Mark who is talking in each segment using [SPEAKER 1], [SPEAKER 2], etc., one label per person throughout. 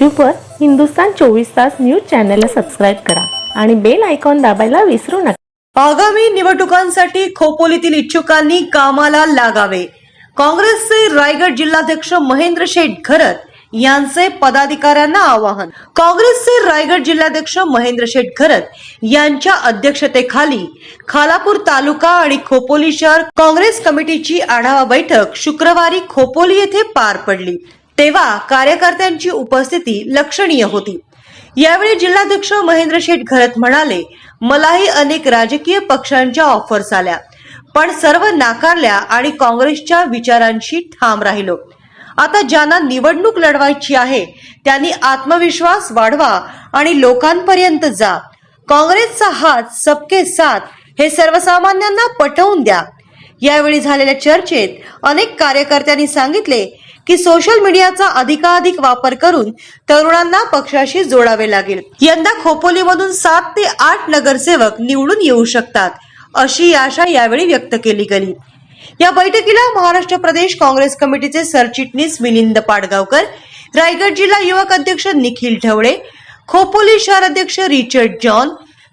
[SPEAKER 1] यूट्यूबवर हिंदुस्तान चोवीस तास न्यूज चॅनलला सबस्क्राईब करा आणि बेल आयकॉन दाबायला विसरू नका.
[SPEAKER 2] आगामी निवडणुकांसाठी खोपोलीतील इच्छुकांनी कामाला लागावे. काँग्रेसचे रायगड जिल्हाध्यक्ष महेंद्र शेठ घरत यांचे पदाधिकाऱ्यांना आवाहन. काँग्रेसचे रायगड जिल्हाध्यक्ष महेंद्र शेठ घरत यांच्या अध्यक्षतेखाली खालापूर तालुका आणि खोपोली शहर काँग्रेस कमिटीची आढावा बैठक शुक्रवारी खोपोली येथे पार पडली. तेव्हा कार्यकर्त्यांची उपस्थिती लक्षणीय होती. यावेळी जिल्हाध्यक्ष महेंद्र शेठ घरत म्हणाले मलाही अनेक राजकीय पक्षांच्या ऑफर्स आल्या पण सर्व नाकारल्या आणि काँग्रेसच्या विचारांशी ठाम राहिलो. आता ज्यांना निवडणूक लढवायची आहे त्यांनी आत्मविश्वास वाढवा आणि लोकांपर्यंत जा. काँग्रेसचा हात सबके साथ हे सर्वसामान्यांना पटवून द्या. यावेळी झालेल्या चर्चेत अनेक कार्यकर्त्यांनी सांगितले की सोशल मीडियाचा अधिकाधिक वापर करून तरुणांना पक्षाशी जोडावे लागेल. यंदा खोपोलीमधून सात ते आठ नगरसेवक निवडून येऊ शकतात अशी आशा यावेळी व्यक्त केली गेली. या बैठकीला महाराष्ट्र प्रदेश काँग्रेस कमिटीचे सरचिटणीस मिलिंद पाडगावकर रायगड जिल्हा युवक अध्यक्ष निखिल ढवळे खोपोली शहर अध्यक्ष रिचर्ड जॉन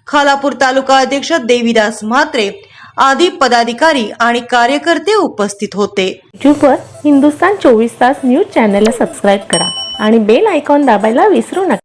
[SPEAKER 2] खालापूर तालुका अध्यक्ष देवीदास म्हात्रे आदी पदाधिकारी आणि कार्यकर्ते उपस्थित होते.
[SPEAKER 1] यूट्यूबवर हिंदुस्तान चोवीस तास न्यूज चॅनलला सबस्क्राईब करा आणि बेल आयकॉन दाबायला विसरू नका.